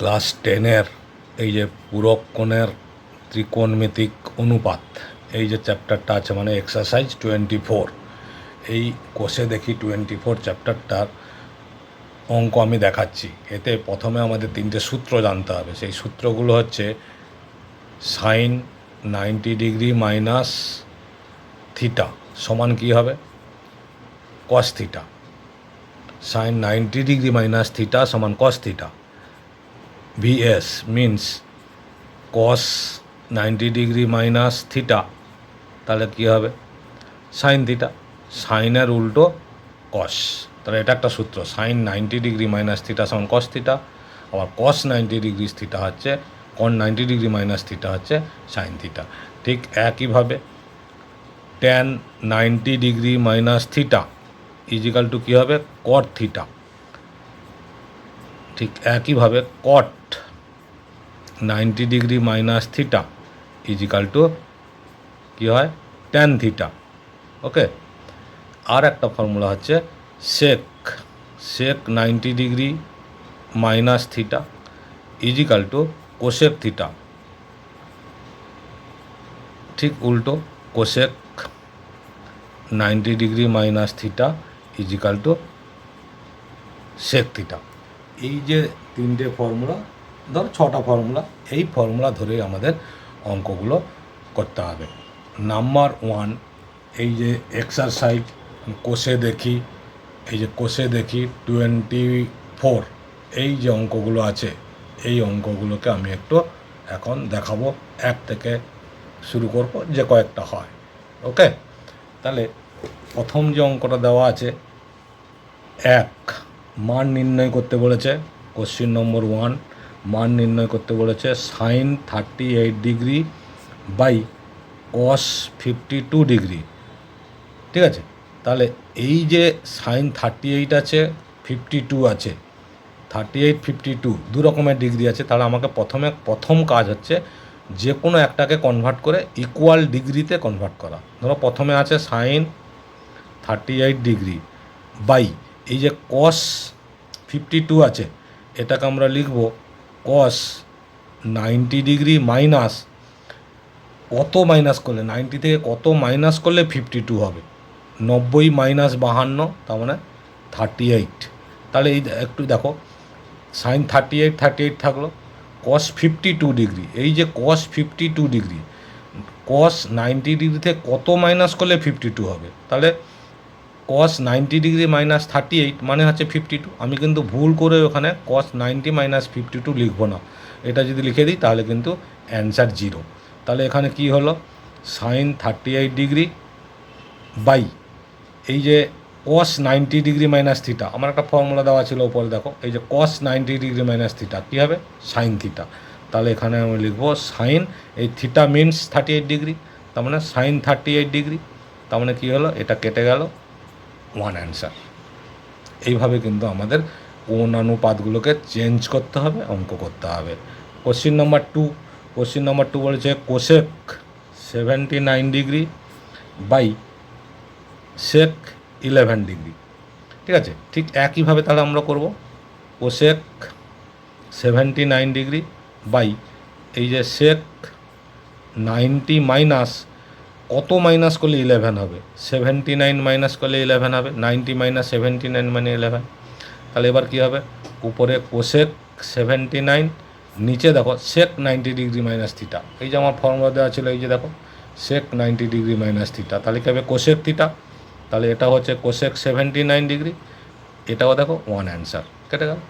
Class টেনের এই যে পূরক কোণের ত্রিকোণমিতিক অনুপাত, এই যে চ্যাপ্টারটা আছে মানে এক্সারসাইজ টোয়েন্টি ফোর এই কোষে দেখি টোয়েন্টি ফোর চ্যাপ্টারটার অঙ্ক আমি দেখাচ্ছি। এতে প্রথমে আমাদের তিনটে সূত্র জানতে হবে। সেই সূত্রগুলো হচ্ছে sine ninety degree minus theta সমান কী হবে? Cos theta sine ninety degree minus theta সমান cos theta VS means cos ninety degree minus theta তাহলে কী হবে? সাইন থিটা সাইনের উল্টো কস তাহলে এটা একটা সূত্র। Sine ninety degree minus theta সমান কস থিটা আবার কস নাইনটি ডিগ্রি থিটা হচ্ছে cos ninety degree minus theta হচ্ছে সাইন থিটা ঠিক একইভাবে tan ninety degree minus theta equal to কী হবে? কট থিটা ঠিক একইভাবে cot ninety degree minus theta equal to কী হয়? ট্যান থিটা ওকে আর একটা ফর্মুলা হচ্ছে sec sec ninety degree minus theta equal to cosec theta ঠিক উল্টো cosec ninety degree minus theta equal to sec theta এই যে তিনটে ফর্মুলা ধর ছটা ফর্মুলা, এই ফর্মুলা ধরেই আমাদের অঙ্কগুলো করতে হবে। নাম্বার ওয়ান, এই যে এক্সারসাইজ কোষে দেখি, এই যে কোষে দেখি টোয়েন্টি ফোর এই যে অঙ্কগুলো আছে, এই অঙ্কগুলোকে আমি একটু এখন দেখাবো, এক থেকে শুরু করব, যে কয়েকটা হয়। ওকে? তাহলে প্রথম যে অঙ্কটা দেওয়া আছে, এক, মান নির্ণয় করতে বলেছে কোশ্চিন নম্বর ওয়ান মান নির্ণয় করতে বলেছে। Sine thirty eight degree by cos fifty two degree. ঠিক আছে? তাহলে এই যে সাইন থার্টি এইট আছে, ফিফটি টু আছে, থার্টি এইট, ফিফটি টু দু রকমের ডিগ্রি আছে, তাহলে আমাকে প্রথমে প্রথম কাজ হচ্ছে যে কোনো একটাকে কনভার্ট করে ইকুয়াল ডিগ্রিতে কনভার্ট করা। ধরো প্রথমে আছে sine thirty eight degree by এই যে কস ফিফটি টু আছে, এটাকে আমরা লিখব কস নাইনটি ডিগ্রি মাইনাস কত মাইনাস করলে? নাইনটি থেকে কত মাইনাস করলে ফিফটি টু হবে? নব্বই মাইনাস বাহান্ন, তার মানে থার্টি এইট তাহলে এই একটু দেখো sine thirty eight thirty eight থাকল কস ফিফটি টু ডিগ্রি এই যে cos fifty two degree cos ninety degree থেকে কত মাইনাস করলে ফিফটি টু হবে? তাহলে cos ninety degree minus thirty eight মানে হচ্ছে ফিফটি টু আমি কিন্তু ভুল করে ওখানে cos ninety minus fifty two লিখব না। এটা যদি লিখে দিই, তাহলে কিন্তু অ্যান্সার জিরো তাহলে এখানে কি হলো? Sine thirty eight degree by এই যে cos ninety degree minus theta আমার একটা ফর্মুলা দেওয়া ছিল ওপরে দেখো। এই যে cos ninety degree minus theta কী হবে? সাইন থিটা তাহলে এখানে আমি লিখব সাইন এই theta means thirty eight degree তার মানে সাইন থার্টি এইট ডিগ্রি তার মানে কী হলো? এটা কেটে গেল। ওয়ান অ্যান্সার এইভাবে কিন্তু আমাদের কোন অনুপাতগুলোকে চেঞ্জ করতে হবে, অঙ্ক করতে হবে। Question number two question number two বলেছে cosec seventy nine degree by sec eleven degree ঠিক আছে? ঠিক একইভাবে তাহলে আমরা করব। Cosec seventy nine degree by এই যে সেক নাইনটি মাইনাস কত মাইনাস করলে ইলেভেন হবে? সেভেন্টি নাইন মাইনাস করলে ইলেভেন হবে নাইনটি মাইনাস সেভেন্টি নাইন মানে ইলেভেন তাহলে এবার কী হবে? উপরে কোশেক সেভেন্টি নাইন নিচে দেখো sec ninety degree minus theta এই যে আমার ফর্মুলা দেওয়া ছিল, এই যে দেখো sec ninety degree minus theta তাহলে কী হবে? কোশেক থিটা তাহলে এটা হচ্ছে কোশেক সেভেন্টি নাইন ডিগ্রি এটাও দেখো ওয়ান অ্যান্সার কেটে গেল।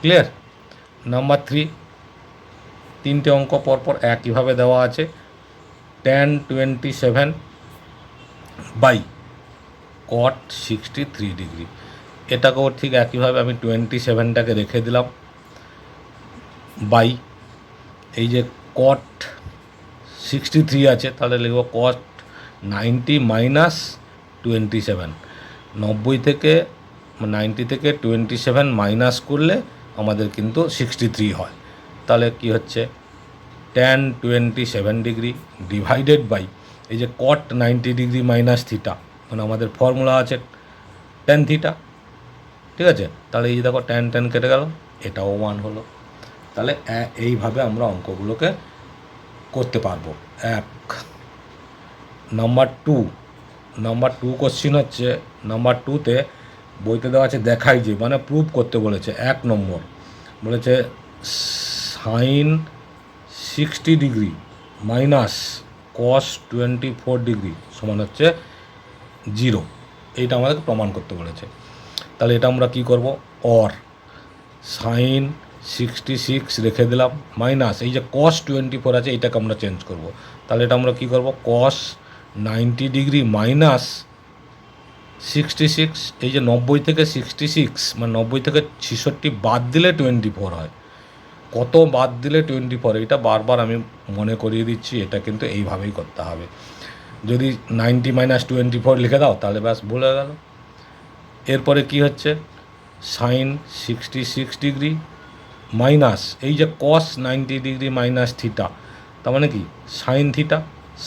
ক্লিয়ার নাম্বার থ্রি তিনটে অঙ্ক পরপর একইভাবে দেওয়া আছে। Tan twenty seven by cot sixty three degree এটাকেও ঠিক একইভাবে আমি টোয়েন্টি সেভেনটাকে রেখে দিলাম। বাই এই যে কট সিক্সটি থ্রি আছে, তাহলে লিখব cot ninety minus twenty seven নব্বই থেকে নাইনটি থেকে টোয়েন্টি সেভেন মাইনাস করলে আমাদের কিন্তু সিক্সটি থ্রি হয়। তাহলে কি হচ্ছে? Tan twenty seven degree divided by এই যে cot ninety degree minus theta মানে আমাদের ফর্মুলা আছে টেন থিটা ঠিক আছে? তাহলে এই দেখো ট্যান ট্যান কেটে গেল, এটাও ওয়ান হলো। তাহলে এইভাবে আমরা অঙ্কগুলোকে করতে পারব। এক number two number two question হচ্ছে নাম্বার টুতে বইতে দেওয়া আছে দেখাই যে মানে প্রুভ করতে বলেছে, এক নম্বর। বলেছে sine sixty degree minus cos twenty four degree সমান হচ্ছে জিরো। এইটা আমাদেরকে প্রমাণ করতে বলেছে। তাহলে এটা আমরা কি করব? অর সাইন সিক্সটি সিক্স রেখে দিলাম, মাইনাস এই যে কস টোয়েন্টি ফোর আছে, এইটাকে আমরা চেঞ্জ করব। তাহলে এটা আমরা কি করব? Cos ninety degree minus sixty six, এই যে নব্বই থেকে সিক্সটি সিক্স মানে নব্বই থেকে ছেষট্টি বাদ দিলে টোয়েন্টি ফোর হয়। কত বাদ দিলে টোয়েন্টি ফোর এটা বারবার আমি মনে করিয়ে দিচ্ছি, এটা কিন্তু এইভাবেই করতে হবে। যদি নাইনটি মাইনাস টোয়েন্টি ফোর লিখে দাও, তাহলে ব্যাস ভুলে গেল। এরপরে কি হচ্ছে? Sine sixty six degree minus এই যে cos ninety degree minus theta তার মানে কি? Sine theta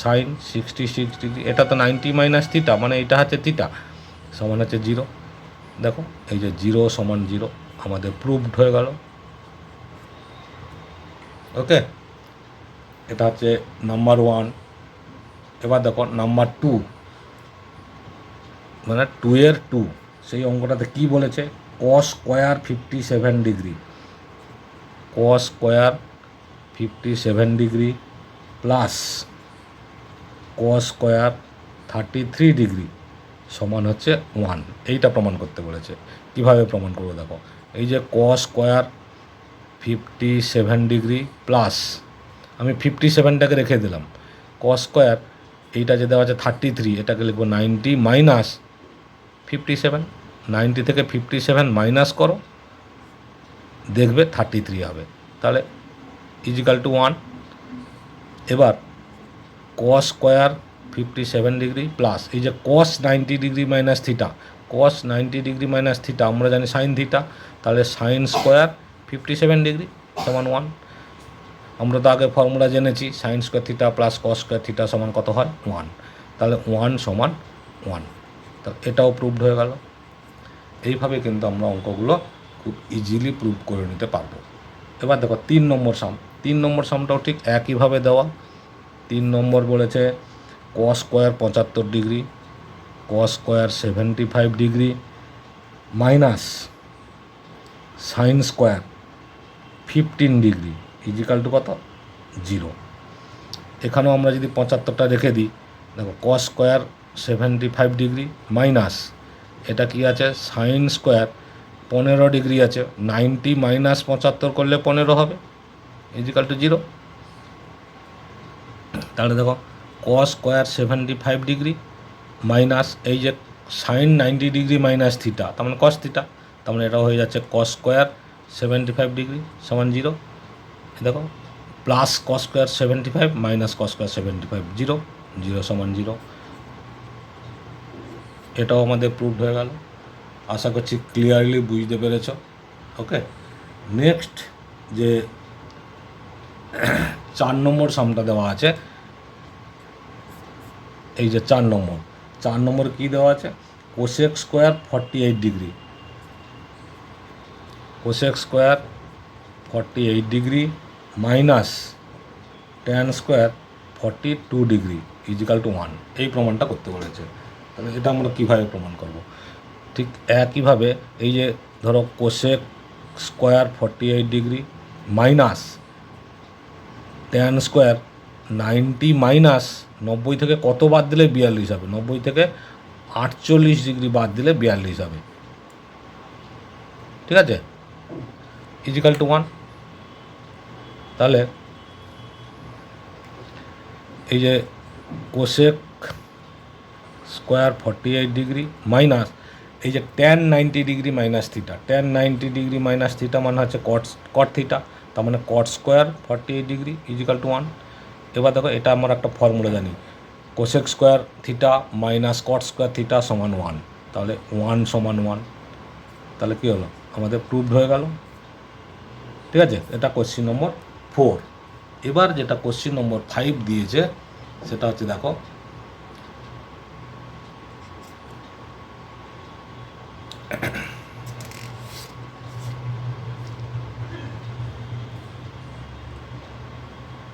sine sixty six degree এটা তো নাইনটি মাইনাস থিটা মানে এটা হচ্ছে থিটা সমান হচ্ছে জিরো দেখো, এই যে জিরো সমান জিরো আমাদের প্রুভড হয়ে গেল। ওকে এটা হচ্ছে নাম্বার ওয়ান এবার দেখো নাম্বার টু মানে টু এর টু সেই অঙ্কটাতে কি বলেছে? Cos square fifty seven degree cos square fifty seven degree plus cos square thirty three degree সমান হচ্ছে ওয়ান এইটা প্রমাণ করতে বলেছে। কীভাবে প্রমাণ করব দেখো? এই যে cos square fifty seven degree plus. আমি ফিফটি সেভেনটাকে রেখে দিলাম। কস স্কোয়ার এইটা যে দেওয়া আছে থার্টি থ্রি এটাকে লিখব ninety minus fifty seven ninety থেকে ফিফটি সেভেন মাইনাস করো। দেখবে থার্টি থ্রি হবে। তাহলে ইজিক্যাল টু ওয়ান এবার cos square fifty seven degree plus এই যে cos ninety degree minus theta cos ninety degree minus theta আমরা জানি সাইন থিটা তাহলে sine square fifty seven degree সমান ওয়ান আমরা তো আগে ফর্মুলা জেনেছি sine square theta plus cos square theta সমান কত হয়? ওয়ান তাহলে ওয়ান সমান ওয়ান তা এটাও প্রুভড হয়ে গেল। এইভাবে কিন্তু আমরা অঙ্কগুলো খুব ইজিলি প্রুভ করে নিতে পারব। এবার দেখো, তিন নম্বর সাম তিন নম্বর সামটাও ঠিক একইভাবে দেওয়া। তিন নম্বর বলেছে কস স্কোয়ার পঁচাত্তর degree cos square seventy five degree minus sine square fifteen degree is equal to কত? জিরো। এখানেও আমরা যদি পঁচাত্তরটা রেখে দিই, দেখো cos square seventy five degree minus এটা কি আছে? সাইন স্কোয়ার পনেরো ডিগ্রি আছে। নাইনটি মাইনাস পঁচাত্তর করলে পনেরো হবে ইজিক্যাল টু জিরো। তাহলে দেখো cos square seventy five degree minus এই যে sine ninety degree minus theta তার মানে কস থিটা তার মানে এটা হয়ে যাচ্ছে cos square seventy five degree সমান জিরো দেখো plus cos square seventy five minus cos square seventy five zero zero সমান জিরো এটাও আমাদের প্রুভড হয়ে গেল। আশা করছি ক্লিয়ারলি বুঝতে পেরেছ। ওকে নেক্সট যে চার নম্বর সামটা দেওয়া আছে, এই যে চার নম্বর। চার নম্বর কী দেওয়া আছে? Cosec square forty eight degree cosec square forty eight degree minus tan square forty two degree is equal to one এই প্রমাণটা করতে বলেছে। তাহলে এটা আমরা কীভাবে প্রমাণ করব? ঠিক একইভাবে এই যে ধরো cosec square forty eight degree minus tan square ninety minus নব্বই থেকে কত বাদ দিলে বিয়াল্লিশ হবে? নব্বই থেকে আটচল্লিশ ডিগ্রি বাদ দিলে বিয়াল্লিশ হবে। ঠিক আছে? ইজিক্যাল টু ওয়ান তাহলে এই যে cosec square forty eight degree minus এই যে tan ninety degree minus theta tan ninety degree minus theta মানে হচ্ছে কট কট থিটা তার মানে cot square forty eight degree is equal to one এবার দেখো, এটা আমরা একটা ফর্মুলা জানি। Cosec square theta minus cot square theta সমান ওয়ান তাহলে ওয়ান সমান ওয়ান তাহলে কী হলো? আমাদের প্রুভড হয়ে গেল। ঠিক আছে? এটা কোশ্চিন নম্বর ফোর এবার যেটা কোশ্চিন নম্বর ফাইভ দিয়েছে, সেটা হচ্ছে দেখো,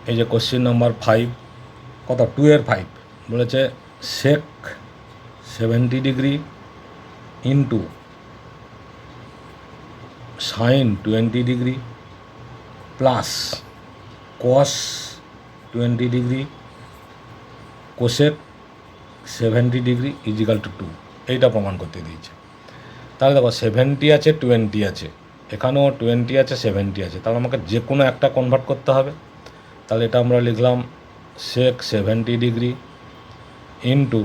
এই যে কোশ্চিন নম্বর ফাইভ কত? টু এর ফাইভ বলেছে sec seventy degree into sine twenty degree plus cos twenty degree cosec seventy degree is equal to two. এইটা প্রমাণ করতে দিয়েছে। তাহলে দেখো, সেভেন্টি আছে, টোয়েন্টি আছে। এখানেও টোয়েন্টি আছে, সেভেন্টি আছে। তাহলে আমাকে যে কোনো একটা কনভার্ট করতে হবে। তাহলে এটা আমরা লিখলাম সেক সেভেন্টি ডিগ্রি ইন্টু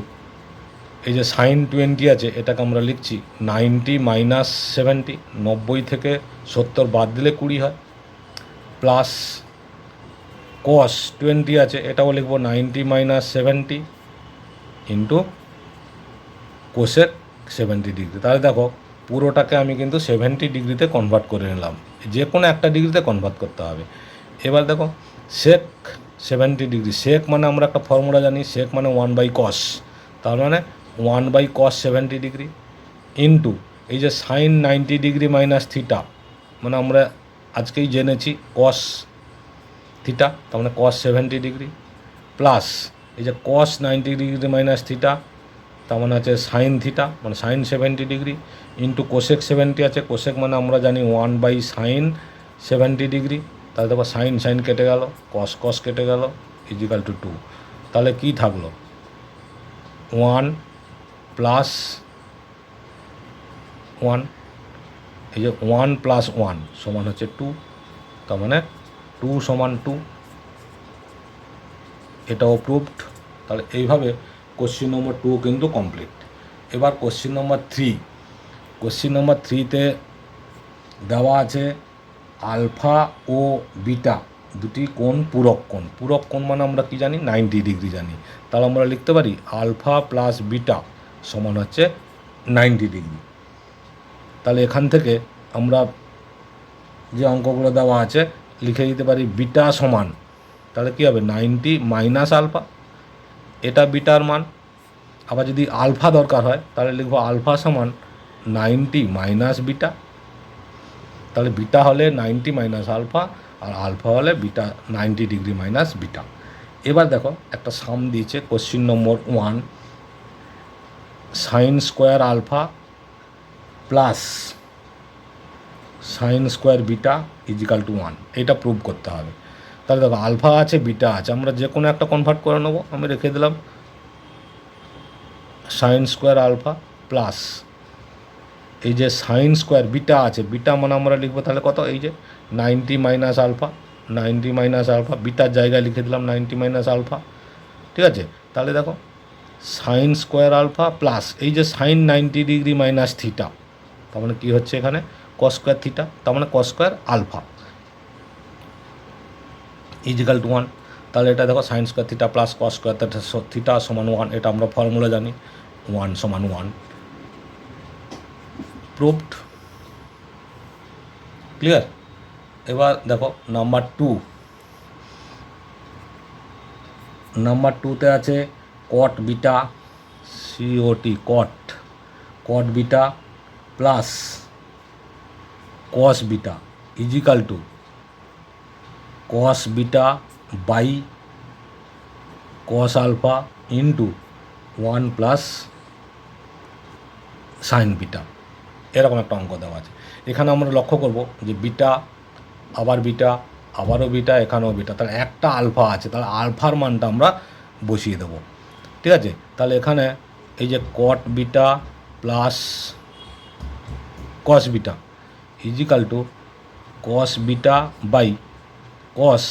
এই যে সাইন টোয়েন্টি আছে, এটাকে আমরা লিখছি নাইনটি মাইনাস সেভেন্টি নব্বই থেকে সত্তর বাদ দিলে কুড়ি হয়। প্লাস কস টোয়েন্টি আছে, এটাও লিখব নাইনটি মাইনাস সেভেন্টি ইন্টু কোষের সেভেন্টি ডিগ্রি তাহলে দেখো, পুরোটাকে আমি কিন্তু সেভেন্টি ডিগ্রিতে কনভার্ট করে নিলাম। যে কোনো একটা ডিগ্রিতে কনভার্ট করতে হবে। এবার দেখো সেক সেভেন্টি ডিগ্রি সেক মানে আমরা একটা ফর্মুলা জানি সেক মানে ওয়ান বাই কস তার মানে one by cos seventy degree into এই যে sine ninety degree minus theta মানে আমরা আজকেই জেনেছি কস থিটা তার মানে কস সেভেন্টি ডিগ্রি প্লাস এই যে cos ninety degree minus theta তার মানে আছে সাইন থিটা মানে sine seventy degree into cosec seventy আছে। কোশেক মানে আমরা জানি one by sine seventy degree তাহলে দেখো সাইন সাইন কেটে গেল কস কস কেটে গেল ইজিক্যাল টু টু তাহলে কী থাকল? ওয়ান প্লাস ওয়ান এই যে ওয়ান প্লাস ওয়ান সমান হচ্ছে টু তার মানে টু সমান টু এটাও প্রুভড তাহলে এইভাবে কোশ্চিন নম্বর টু কিন্তু কমপ্লিট এবার question number three question number থ্রিতে দেওয়া আছে আলফা ও বিটা দুটি কোণ পূরক কোণ। পূরক কোণ মানে আমরা কি জানি? নাইনটি ডিগ্রি জানি। তাহলে আমরা লিখতে পারি আলফা প্লাস বিটা সমান হচ্ছে নাইনটি ডিগ্রি তাহলে এখান থেকে আমরা যে অঙ্কগুলো দেওয়া আছে, লিখে দিতে পারি বিটা সমান। তাহলে কী হবে? Ninety minus alpha. এটা বিটার মান। আবার যদি আলফা দরকার হয়, তাহলে লিখব আলফা সমান নাইনটি মাইনাস বিটা। তাহলে বিটা হলে নাইনটি মাইনাস আলফা, আর আলফা হলে beta, ninety degree minus beta. এবার দেখো, একটা সাম দিয়েছে, question number one. Sine square alpha plus sine square beta is equal to one এটা প্রুভ করতে হবে। তাহলে দেখো আলফা আছে বিটা আছে। আমরা যে কোনো একটা কনভার্ট করে নেব। আমি রেখে দিলাম সাইন স্কোয়ার আলফা প্লাস এই যে সাইন স্কোয়ার বিটা আছে বিটা মানে আমরা লিখব তাহলে কত? এই যে ninety minus alpha ninety minus alpha bitter জায়গায় লিখে দিলাম নাইনটি মাইনাস আলফা ঠিক আছে? তাহলে দেখো সাইন স্কোয়ার আলফা প্লাস এই যে sine ninety degree minus theta তার মানে কী হচ্ছে এখানে? কস স্কোয়ার থিটা তার মানে cos square alpha is equal to one তাহলে এটা দেখো sine square theta plus cos square theta সমান ওয়ান এটা আমরা ফর্মুলা জানি। ওয়ান সমান ওয়ান প্রুভড ক্লিয়ার এবার দেখো নাম্বার টু নাম্বার টুতে আছে cot beta COT cot cot beta plus cos beta is equal to cos beta by cos alpha into one plus sine beta. এরকম একটা অঙ্ক দেওয়া আছে। এখানে আমরা লক্ষ্য করব যে বিটা, আবার বিটা, আবারও বিটা, এখানেও বিটা। তাহলে একটা আলফা আছে, তাহলে আলফার মানটা আমরা বসিয়ে দেবো। ঠিক আছে? তাহলে এখানে এই যে cot beta plus cos beta is equal to cos beta by cos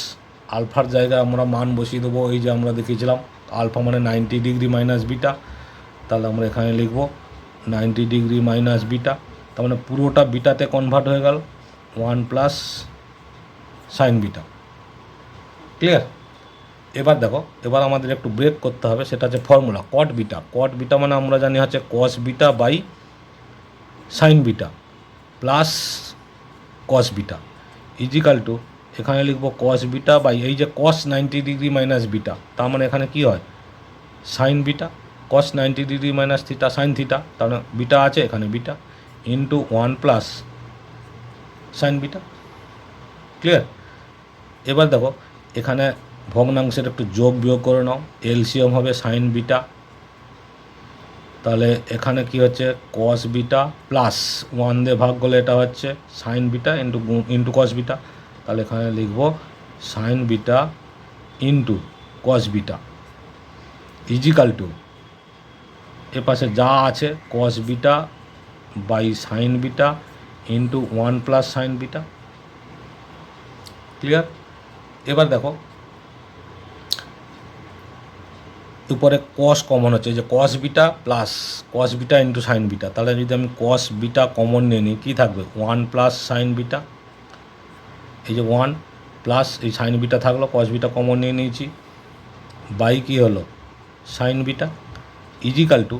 আলফার জায়গায় আমরা মান বসিয়ে দেবো। এই যে আমরা দেখিয়েছিলাম আলফা মানে নাইনটি ডিগ্রি মাইনাস বিটা তাহলে আমরা এখানে লিখব নাইনটি ডিগ্রি মাইনাস বিটা তার মানে পুরোটা বিটাতে কনভার্ট হয়ে গেল। One plus sine beta clear এবার দেখো, এবার আমাদের একটু ব্রেক করতে হবে। সেটা হচ্ছে formula cot beta cot beta মানে আমরা জানি হচ্ছে cos beta by sine beta plus cos beta is equal to এখানে লিখব কস বিটা বাই এই যে cos ninety degree minus beta তার মানে এখানে কী হয়? Sine beta cos ninety degree minus theta sine theta তার মানে বিটা আছে এখানে beta into one plus sine beta clear এবার দেখো, এখানে ভগ্নাংশের একটু যোগ বিয়োগ করে নাও এলসিএম হবে সাইন বিটা তাহলে এখানে কি হচ্ছে? কস বিটা প্লাস ওয়ান দিয়ে ভাগ করলে এটা হচ্ছে sine beta into into cos beta তাহলে এখানে লিখব sine beta into cos beta is equal to এ পাশে যা আছে cos beta by sine beta into one plus sine beta clear এবার দেখো উপরে কস কমন হচ্ছে যে cos beta plus cos beta into sine beta তাহলে যদি আমি কস বিটা কমন নিয়ে নিই, কী থাকবে? ওয়ান প্লাস সাইন বিটা এই যে ওয়ান প্লাস এই সাইন বিটা থাকল কস বিটা কমন নিয়ে নিয়েছি। বাই কী হলো? Sine beta is equal to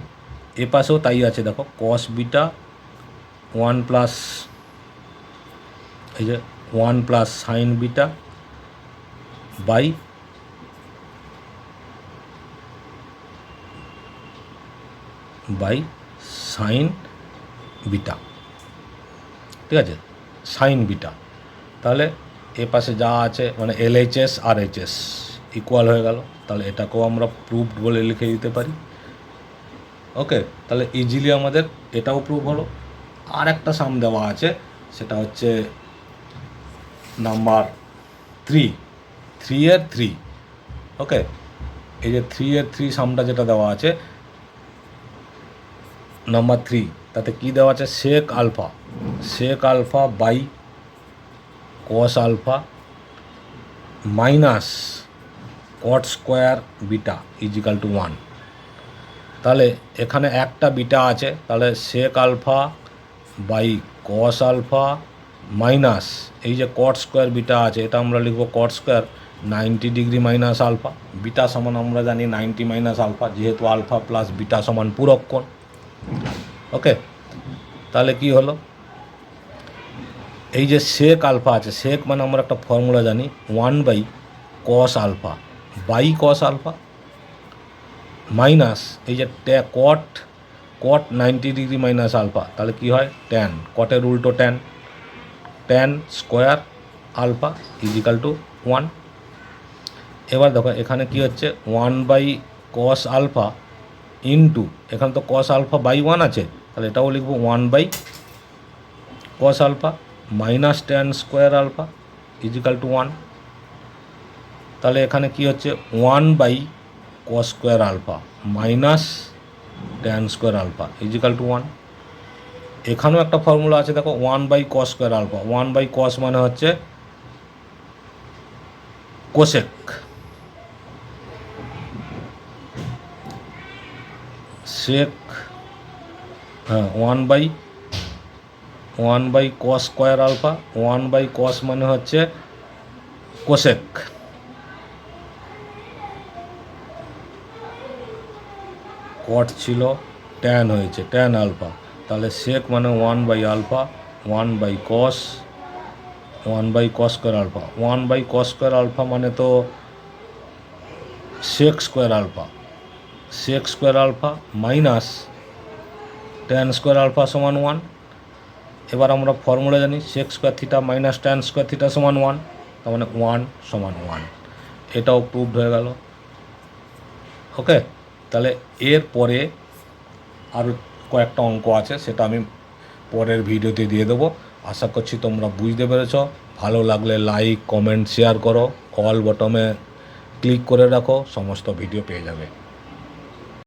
এ পাশেও তাই আছে, দেখো কস বিটা ওয়ান প্লাস এই যে one plus sine beta by by sine beta. ঠিক আছে? Sine beta. তাহলে এ পাশে যা আছে মানে এলএইচএস আর এইচএস ইকুয়াল হয়ে গেল। তাহলে এটাকেও আমরা প্রুভড বলে লিখে দিতে পারি। ওকে? তাহলে ইজিলি আমাদের এটাও প্রুভ হলো। আর একটা সাম দেওয়া আছে, সেটা হচ্ছে নাম্বার থ্রি থ্রি এর থ্রি ওকে? এই যে থ্রি এর থ্রি সামটা যেটা দেওয়া আছে নাম্বার থ্রি তাতে কী দেওয়া আছে? Sec alpha sec alpha by cos alpha minus cot square beta is equal to one তাহলে এখানে একটা বিটা আছে, তাহলে sec alpha by cos alpha minus এই যে কট স্কোয়ার বিটা আছে, এটা আমরা লিখব cot square ninety degree minus alpha beta সমান আমরা জানি নাইনটি মাইনাস আলফা যেহেতু আলফা প্লাস বিটা সমান পূরক কোণ। ওকে তাহলে কি হলো? এই যে সেক আলফা আছে সেক মানে আমরা একটা ফর্মুলা জানি one by cos alpha by cos alpha minus এই যে tan cot cot ninety degree minus alpha তাহলে কি হয়? ট্যান কটের উল্টো tan tan square alpha is equal to one এবার দেখো, এখানে কি হচ্ছে? One by cos alpha into এখানে তো কস আলফা বাই ওয়ান আছে, তাহলে এটাও লিখব one by cos alpha minus tan square alpha is equal to one তাহলে এখানে কি হচ্ছে? One by cos square alpha minus tan square alpha is equal to one এখানেও একটা ফর্মুলা আছে, দেখো one by cos square alpha one by cos মানে হচ্ছে কোসেক। সেক হ্যাঁ one by one by cos square alpha one by cos মানে হচ্ছে cosec কট ছিল ট্যান হয়েছে ট্যান আলফা তাহলে সেক মানে one by alpha one by cos one by cos square alpha one by cos square alpha মানে তো sec square alpha sec square alpha minus tan square alpha সমান one এবার আমরা formula জানি sec square theta minus tan square theta সমান one তার মানে one সমান ওয়ান এটাও প্রুভড হয়ে গেল। ওকে তাহলে এর পরে আরও কয়েকটা অঙ্ক আছে, সেটা আমি পরের ভিডিওতে দিয়ে দেবো। আশা করছি তোমরা বুঝতে পেরেছ। ভালো লাগলে লাইক কমেন্ট শেয়ার করো। অল বটমে ক্লিক করে রাখো। সমস্ত ভিডিও পেয়ে যাবে।